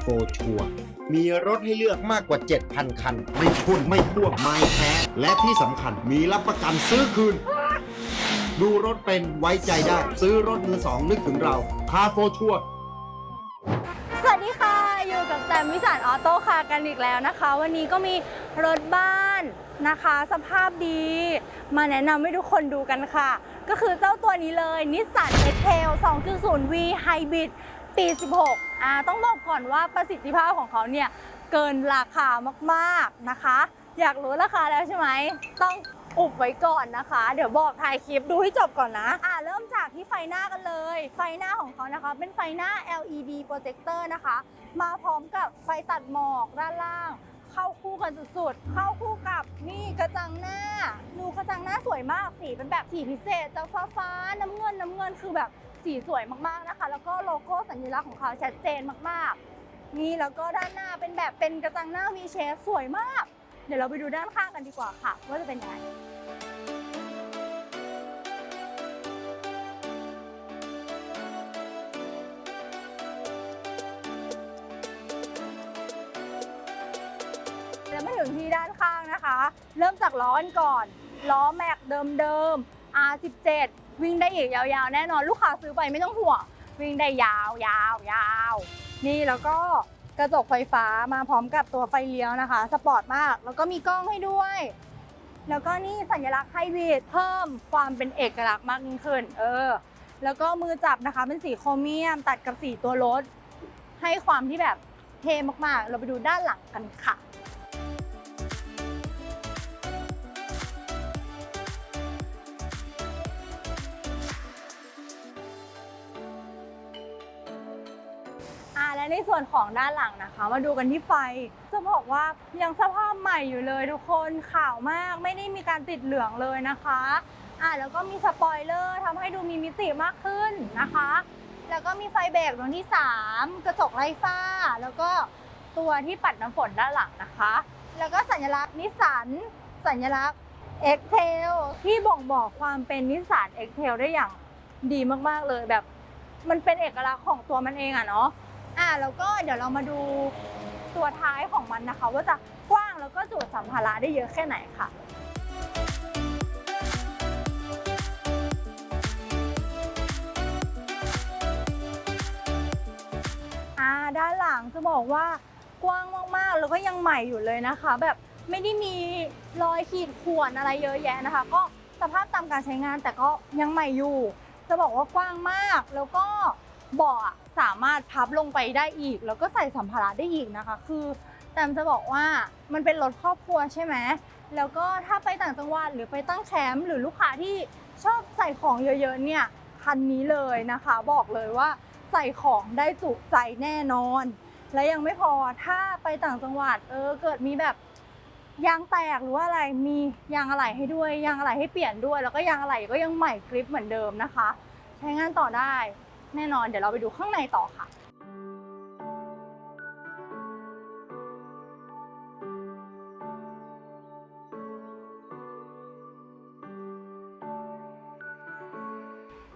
โฟชัวมีรถให้เลือกมากกว่า 7,000 คัน ไม่พุ่นไม่พ่วงไม่แท้และที่สำคัญมีรับประกันซื้อคืน ดูรถเป็นไว้ใจได้ ซื้อรถมือสองนึกถึงเราคาโฟชัวสวัสดีค่ะ อยู่กับแซมวิสานออโต้ค่ะกันอีกแล้วนะคะ วันนี้ก็มีรถบ้านนะคะ สภาพดี มาแนะนำให้ทุกคนดูกันค่ะ ก็คือเจ้าตัวนี้เลยนิสสัน x t a i l 2.0 V Hybrid ปี 16อ่าต้องบอกก่อนว่าประสิทธิภาพของเขาเนี่ยเกินราคามากๆนะคะ อยากรู้ราคาแล้วใช่ไหมต้องอุบไว้ก่อนนะคะ เดี๋ยวบอกถ่ายคลิปดูให้จบก่อนนะ อ่าเริ่มจากที่ไฟหน้ากันเลย ไฟหน้าของเขานะคะ เป็นไฟหน้า LED projector นะคะ มาพร้อมกับไฟตัดหมอกด้านล่าง เข้าคู่กันสุดๆ เข้าคู่กับนี่กระจังหน้า ดูกระจังหน้าสวยมากสีเป็นแบบสีพิเศษจะฟ้าฟ้าๆน้ำเงินน้ำเงินคือแบบ สีสวยมากๆนะคะ แล้วก็โลโก้สัญลักษณ์ของเขาชัดเจนมากๆ นี่แล้วก็ด้านหน้าเป็นแบบเป็นกระจังหน้า V shape สวยมาก เดี๋ยวเราไปดูด้านข้างกันดีกว่าค่ะ ว่าจะเป็นยังไงแล้วมาถึงที่ด้านข้างนะคะ เริ่มจากล้อกันก่อน ล้อแม็กเดิมๆ R17 วิ่งได้อีกยาวๆ แน่นอนลูกค้าซื้อไปไม่ต้องห่วงวิ่งได้ยาวยาวยาวนี่แล้วก็กระจกไฟฟ้ามาพร้อมกับตัวไฟเลี้ยวนะคะ สปอร์ตมาก แล้วก็มีกล้องให้ด้วย แล้วก็นี่สัญลักษณ์ไฮบริดเพิ่มความเป็นเอกลักษณ์มากยิ่งขึ้น เออ แล้วก็มือจับนะคะเป็นสีโครเมียมตัดกับสีตัวรถ ให้ความที่แบบเท่มากๆ เราไปดูด้านหลังกันค่ะ ในส่วนของด้านหลังนะคะ มาดูกันที่ไฟ จะบอกว่ายังสภาพใหม่อยู่เลยทุกคนขาวมากไม่ได้มีการติดเหลืองเลยนะคะอ่าแล้วก็มีสปอยเลอร์ทำให้ดูมีมิติมากขึ้นนะคะ แล้วก็มีไฟเบรกดวงที่ 3 กระจกไร้ฝ้า แล้วก็ตัวที่ปัดน้ำฝนด้านหลังนะคะ แล้วก็สัญลักษณ์นิสสันสัญลักษณ์ x t a i l ที่บ่งบอกความเป็นนิสสัน x t a i l ได้อย่างดีมากๆเลยแบบ มันเป็นเอกลักษณ์ของตัวมันเองอะเนาะ อ่าแล้วก็เดี๋ยวเรามาดูตัวท้ายของมันนะคะ ว่าจะกว้างแล้วก็จุสัมภาระได้เยอะแค่ไหนค่ะอ่าด้านหลังจะบอกว่ากว้างมากๆ แล้วก็ยังใหม่อยู่เลยนะคะ แบบไม่ได้มีรอยขีดข่วนอะไรเยอะแยะนะคะ ก็สภาพตามการใช้งานแต่ก็ยังใหม่อยู่ จะบอกว่ากว้างมากแล้วก็ เบาะสามารถพับลงไปได้อีก แล้วก็ใส่สัมภาระได้อีกนะคะ คือแตมจะบอกว่ามันเป็นรถครอบครัวใช่ไหมแล้วก็ถ้าไปต่างจังหวัดหรือไปตั้งแคมป์หรือลูกค้าที่ชอบใส่ของเยอะๆเนี่ยคันนี้เลยนะคะ บอกเลยว่าใส่ของได้จุใจแน่นอน และยังไม่พอถ้าไปต่างจังหวัดเออเกิดมีแบบยางแตกหรือว่าอะไรมียางอะไหล่ให้ด้วยยางอะไหล่ให้เปลี่ยนด้วย แล้วก็ยางอะไหล่ก็ยังใหม่กริปเหมือนเดิมนะคะ ใช้งานต่อได้ แน่นอนเดี๋ยวเราไปดูข้างในต่อค่ะ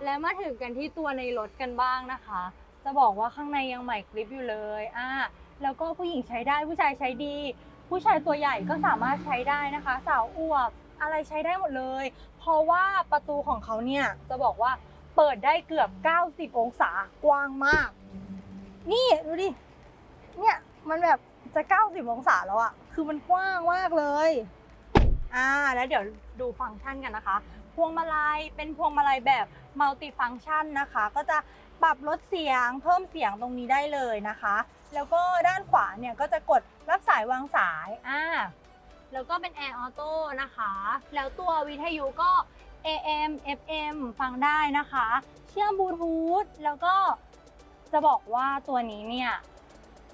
และมาถึงกันที่ตัวในรถกันบ้างนะคะ จะบอกว่าข้างในยังใหม่กริปอยู่เลยอ่าแล้วก็ผู้หญิงใช้ได้ผู้ชายใช้ดี ผู้ชายตัวใหญ่ก็สามารถใช้ได้นะคะ สาวอวบอะไรใช้ได้หมดเลย เพราะว่าประตูของเขาเนี่ยจะบอกว่า เปิดได้เกือบ 90 องศากว้างมาก นี่ดูดิ เนี่ยมันแบบจะ 90 องศาแล้วอะคือมันกว้างมากเลย อ่า แล้วเดี๋ยวดูฟังก์ชันกันนะคะ พวงมาลัยเป็นพวงมาลัยแบบมัลติฟัง c t ชันนะคะ ก็จะปรับลดเสียงเพิ่มเสียงตรงนี้ได้เลยนะคะ แล้วก็ด้านขวาเนี่ยก็จะกดรับสายวางสาย อ่า แล้วก็เป็นแอร์ออโต้นะคะ แล้วตัววิทยุก็ AM FM ฟังได้นะคะ เชื่อมบลูทูธแล้วก็จะบอกว่าตัวนี้เนี่ย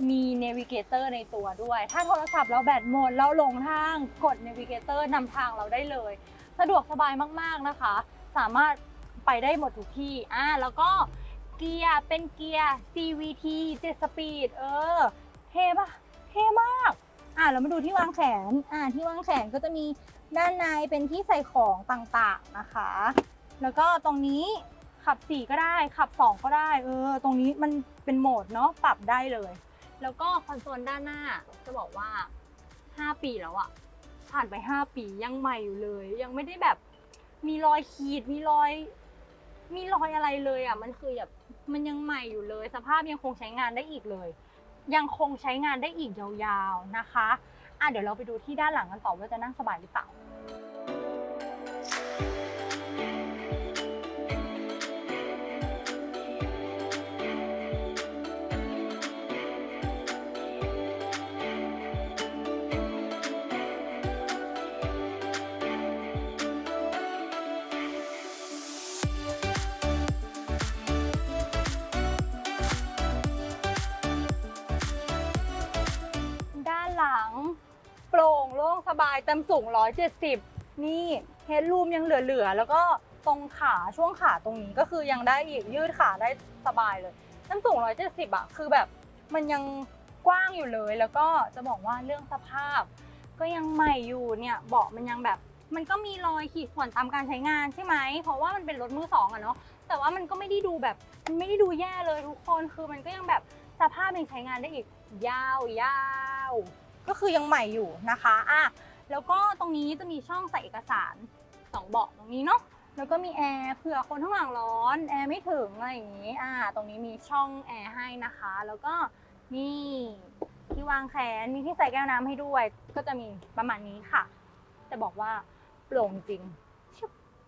มีเนวิเกเตอร์ในตัวด้วย ถ้าโทรศัพท์เราแบตหมดเราหลงทางกดเนวิเกเตอร์นำทางเราได้เลย สะดวกสบายมากๆนะคะ สามารถไปได้หมดทุกที่อ่าแล้วก็เกียร์เป็นเกียร์ CVT 7สปีดเออ เท่ปะเท่มาก อ่าเรามาดูที่วางแขน อ่าที่วางแขนก็จะมี ด้านในเป็นที่ใส่ของต่างๆนะคะ แล้วก็ตรงนี้ขับ 4 ก็ได้ขับ 2 ก็ได้เออตรงนี้มันเป็นโหมดเนาะปรับได้เลย แล้วก็คอนโซลด้านหน้าจะบอกว่า 5 ปีแล้วอะผ่านไป 5 ปียังใหม่อยู่เลย ยังไม่ได้แบบมีรอยขีดมีรอย มีรอยอะไรเลยอะมันคือแบบมันยังใหม่อยู่เลย สภาพยังคงใช้งานได้อีกเลย ยังคงใช้งานได้อีกยาวๆนะคะ อะเดี๋ยวเราไปดูที่ด้านหลังกันต่อว่าจะนั่งสบายหรือเปล่า โล่งสบายเต็มสูง 170 นี่เฮดรูมยังเหลือๆ แล้วก็ตรงขาช่วงขาตรงนี้ก็คือยังได้อีกยืดขาได้สบายเลยเต็มสูง 170อะคือแบบมันยังกว้างอยู่เลย แล้วก็จะบอกว่าเรื่องสภาพ ก็ยังใหม่อยู่เนี่ยเบาะมันยังแบบมันก็มีรอยขีดข่วนตามการใช้งานใช่ไหม เพราะว่ามันเป็นรถมือสองอะเนาะ แต่ว่ามันก็ไม่ได้ดูแบบ มันไม่ได้ดูแย่เลยทุกคน คือมันก็ยังแบบสภาพยังใช้งานได้อีก ยาวยาว คือยังใหม่อยู่นะคะอะแล้วก็ตรงนี้จะมีช่องใส่เอกสารสองเบาะตรงนี้เนาะแล้วก็มีแอร์เผื่อคนข้างหลังร้อนแอร์ไม่ถึงอะไรอย่างนี้อ่าตรงนี้มีช่องแอร์ให้นะคะ แล้วก็นี่ที่วางแขนมีที่ใส่แก้วน้ำให้ด้วย ก็จะมีประมาณนี้ค่ะ จะบอกว่าโปร่งจริง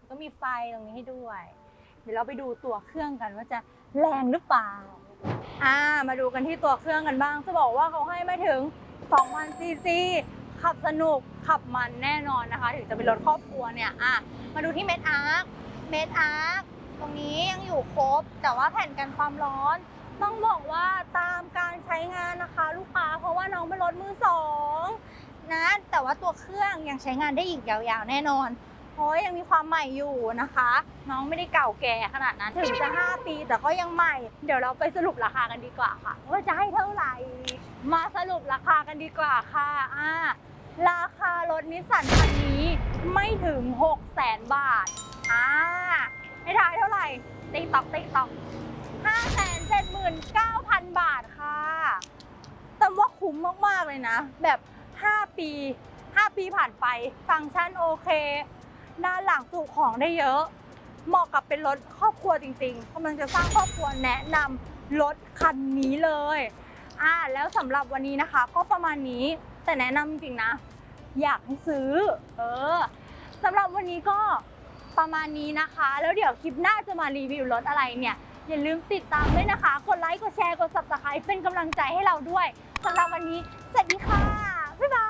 ก็มีไฟตรงนี้ให้ด้วย เดี๋ยวเราไปดูตัวเครื่องกันว่าจะแรงหรือเปล่าอ่ามาดูกันที่ตัวเครื่องกันบ้าง จะบอกว่าเขาให้มาถึง 2,000ซีซีขับสนุกขับมันแน่นอนนะคะ ถึงจะเป็นรถครอบครัวเนี่ยอะมาดูที่เม็ดอาร์คเม็ดอาร์คตรงนี้ยังอยู่ครบ แต่ว่าแผ่นกันความร้อน ต้องบอกว่าตามการใช้งานนะคะ ลูกค้าเพราะว่าน้องเป็นรถมือสองนะแต่ว่าตัวเครื่องยังใช้งานได้อีกยาวๆแน่นอน เพราะยังมีความใหม่อยู่นะคะ น้องไม่ได้เก่าแก่ขนาดนั้นถึงจะ 5 ปีแต่ก็ยังใหม่ เดี๋ยวเราไปสรุปราคากันดีกว่าค่ะ ว่าจะให้เท่าไหร่ มาสรุปราคากันดีกว่าค่ะอ่าราคารถนิสสันคันนี้ไม่ถึง 6 0แสนบาทอ่าให้ทายเท่าไหร่ ติ๊กตอกติ๊กตอกห้าแสนเจ็ดหมื่นเก้าพันบาทค่ะแต่ว่าคุ้มมาก ๆ เลยนะ แบบ 5 ปี 5 ปีผ่านไป ฟังก์ชันโอเค ด้านหลังจุของได้เยอะ เหมาะกับเป็นรถครอบครัวจริงๆกำลังจะสร้างครอบครัวแนะนำรถคันนี้เลย อ่าแล้วสำหรับวันนี้นะคะ ก็ประมาณนี้แต่แนะนำจริงนะ อยากให้ซื้อ เออสำหรับวันนี้ก็ประมาณนี้นะคะ แล้วเดี๋ยวคลิปหน้าจะมารีวิวรถอะไรเนี่ย อย่าลืมติดตามด้วยนะคะ กดไลค์ กดแชร์ กด subscribe เป็นกำลังใจให้เราด้วยสำหรับวันนี้ สวัสดีค่ะ บ๊ายบาย